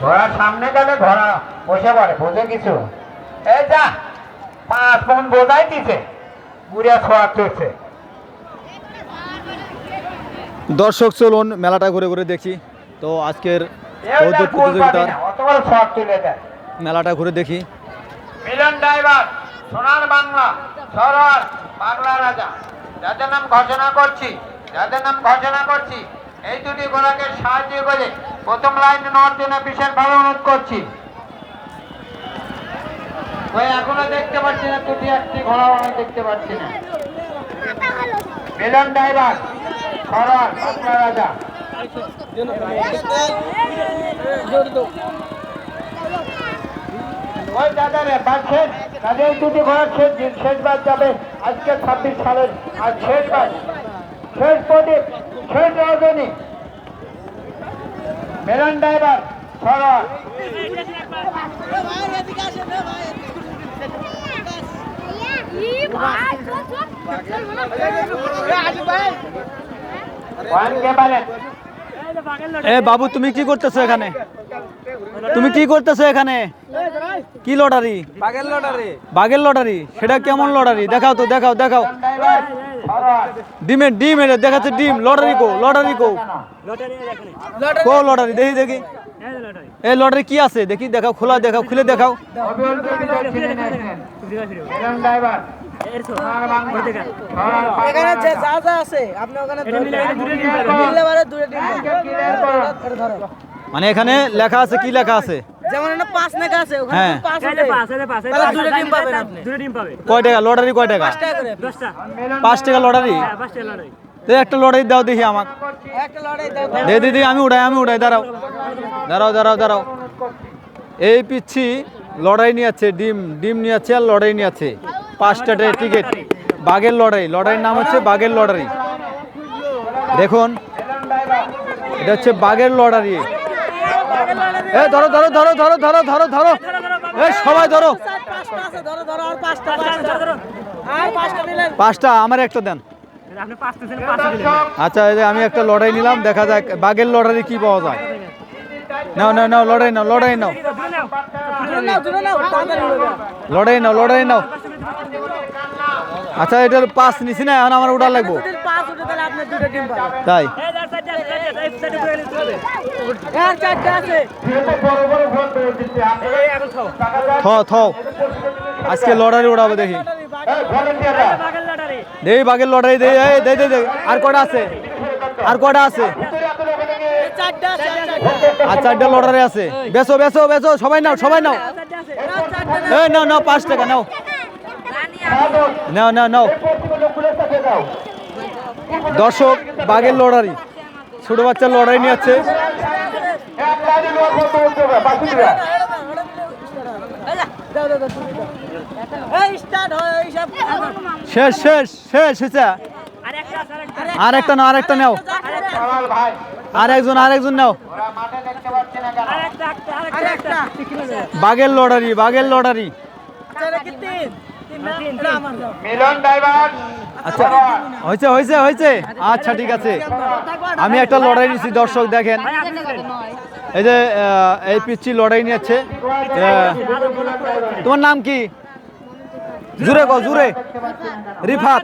ঘোড়ার সামনে গেলে ঘোড়া বসে পড়ে বোঝে কিছু? এই যা পাঁচ মন বোঝাই দিছে বুড়িয়া ছোয়া চলছে। দর্শক চলুন মেলাটা ঘুরে ঘুরে দেখি। তো আজকের প্রতিযোগিতার মেলাটা ঘুরে দেখি। মিলন ড্রাইভার সোনার বাংলা সরোয়ার বাংলা রাজা। যাদের নাম ঘোষণা করছি যাদের নাম ঘোষণা করছি এই দুটি ঘোড়াকে সাহায্য করে প্রথম লাইন নেওয়ার জন্য বিশেষভাবে অনুরোধ করছি। ওই এখনও দেখতে পাচ্ছি না দুটি একটি ঘোড়া আমি দেখতে পাচ্ছি না। মিলন ড্রাইভার বাংলা রাজা ওই দাদা রে দুটি ঘোড়া শেষ শেষবার যাবে। আজকে ছাব্বিশ সালের, আর শেষবার। শেষ প্রদীপ, শেষ রজনী। মেলন ড্রাইভার সরল এ বাবু তুমি কি করতেছো এখানে? তুমি কি করতেছো এখানে? কি লটারি? বাগের লটারি। বাঘের লটারি। সেটা কেমন লটারি? দেখাও তো দেখাও দেখাও। ডিমের ডিম এটা দেখাচ্ছে ডিম লটারি কো লটারি কো। কো লটারি দেখি দেখি। এই লটারি কি আছে? দেখি দেখাও খোলা দেখাও খুলে দেখাও। অবিরল দেবীদের চিনে নিয়েছেন মেলন ড্রাইভার সোনার বাংলা সরল এখানে বাংলা যে রাজা। যা যা আছে আপনি ওখানে মিললে মিললে পারে দূরে ডিম ক্লিয়ার করো এটা ধরো। মানে এখানে লেখা আছে কি লেখা আছে? যেমন একটা পাঁচ আছে ওখানে হ্যাঁ। যদি পাঁচ ওঠে, তাহলে দূরে ডিম পাবেন আপনি। কয় টাকা? লটারি কয় টাকা? পাঁচ টাকা করে পাঁচ টাকা লটারি? তো একটা লটারি দাও দেখি আমাক। একটা লড়াই দাও দাও। দে দিদি আমি উড়াই আমি উড়াই দাঁড়াও। দাঁড়াও দাঁড়াও দাঁড়াও। এই পিচ্ছি লড়াই নিয়ে আছে ডিম ডিম নিয়ে আছে আর লড়াই নিয়ে আছে পাঁচটা টিকিট। বাঘের লড়াই লড়াইয়ের নাম হচ্ছে বাঘের লড়াই দেখুন এটা হচ্ছে বাঘের লড়াই এ ধরো ধরো ধরো ধরো ধরো ধরো ধরো এ সবাই ধরো পাঁচটা আছে, ধরো, ধরো, আর পাঁচটা, পাঁচটা। আর পাঁচটা নিলেন। পাঁচটা আমার একটা দেন আচ্ছা এই যে আমি একটা লড়াই নিলাম দেখা যাক বাঘের লড়াই কি পাওয়া যায় নাও নাও নাও লড়াই নাও লড়াই নাও। লড়াই নাও লড়াই নাও আচ্ছা এটার পাস নিছি না এখন আমার উড়া লাগবো যদি পাঁচ উঠে তাহলে আপনি দুটো ডিম পাবেন। তাই থ আজকে লড়াই উড়াবো দেখি দেই বাঘের লড়াই দেই দে দে দে আর কটা আছে আর কটা আছে আর চারটা। লড়াই আছে বেসো বেসো বেসো সবাই নাও সবাই নাও। এই নাও নাও পাঁচ টাকা নাও নাও নাও নাও দর্শক বাঘের লড়াই ছোট বাচ্চার লড়াই নিয়ে আছে। শেষ শেষ শেষ হয়েছে আর একটা নাও, আর একটা নাও আর একজন আর একজন নাও। বাঘের লড়ারি বাঘের লড়ারি মিলন ড্রাইভার আচ্ছা হয়েছে হয়েছে হয়েছে। আচ্ছা ঠিক আছে। আমি একটা লড়াই নিয়েছি দর্শক দেখেন। এই যে এই পিচ্ছি লড়াই নিয়েছে তোমার নাম কি? জুরে কো জুরে রিফাত।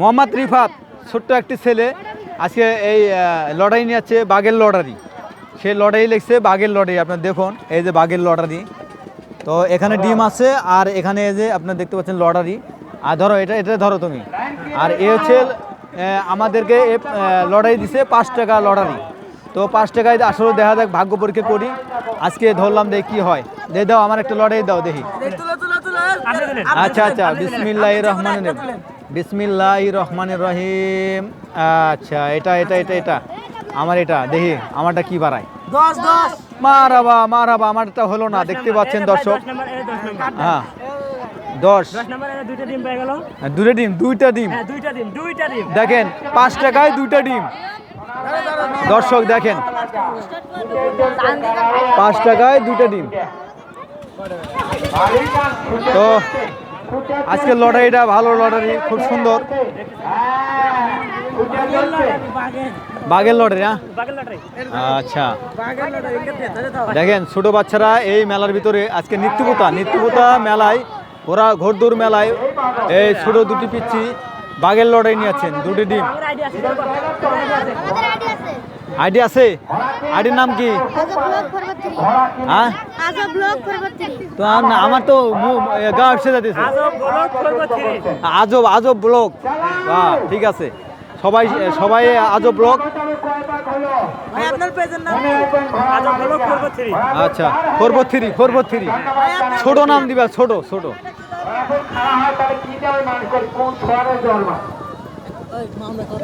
মোহাম্মদ রিফাত, ছোট্ট একটি ছেলে। আজকে এই লড়াই নিয়েছে বাঘের লড়ারি সে লড়াই লিখছে বাঘের লড়াই আপনার দেখুন। এই যে বাঘের লড়ারি তো এখানে ডিম আছে আর এখানে যে আপনার দেখতে পাচ্ছেন লটারি। আর ধরো এটা এটা ধরো তুমি। আর এ হচ্ছে আমাদেরকে লড়াই দিছে পাঁচ টাকা লড়ারি তো পাঁচ টাকায় আসলে দেখা যাক ভাগ্য পরীক্ষা করি। আজকে ধরলাম দেখি কি হয়। দে দাও আমার একটা লড়াই দাও দেখি। আচ্ছা আচ্ছা বিসমিল্লাহ রহমান। বিসমিল্লাহ রহমান রহিম। আচ্ছা এটা এটা এটা এটা। আমার এটা দেখি আমারটা কি বাড়ায়? দশ, দশ। মারাবা মারাবা আমারটা হলো না দেখতে পাচ্ছেন দর্শক? হ্যাঁ। দশ হ্যাঁ, দুটো ডিম দুইটা ডিম। দেখেন পাঁচ টাকায় দুইটা ডিম। দর্শক দেখেন। পাঁচ টাকায় দুইটা ডিম। তো আজকে লটারিটা ভালো লটারি খুব সুন্দর। হ্যাঁ বাঘের লটারি হ্যাঁ? আচ্ছা। বাগের দেখেন ছোট বাচ্চারা এই মেলার ভিতরে আজকে নিত্যপোতা নিত্যপোতা মেলায় ওরা ঘোরদৌর মেলায় এই ছোট দুটি পিচ্ছি বাঘের লড়াই নিয়ে আছেন দুটি ডিম। আইডি আছে আইডির নাম কি? হ্যাঁ? তো আমার তো গা থ্রি আজব আজব ব্লক ঠিক আছে। সবাই সবাই আজব ব্লক আচ্ছা four four three. Four four three ছোট নাম দিবা ছোট ছোট। হয় কোন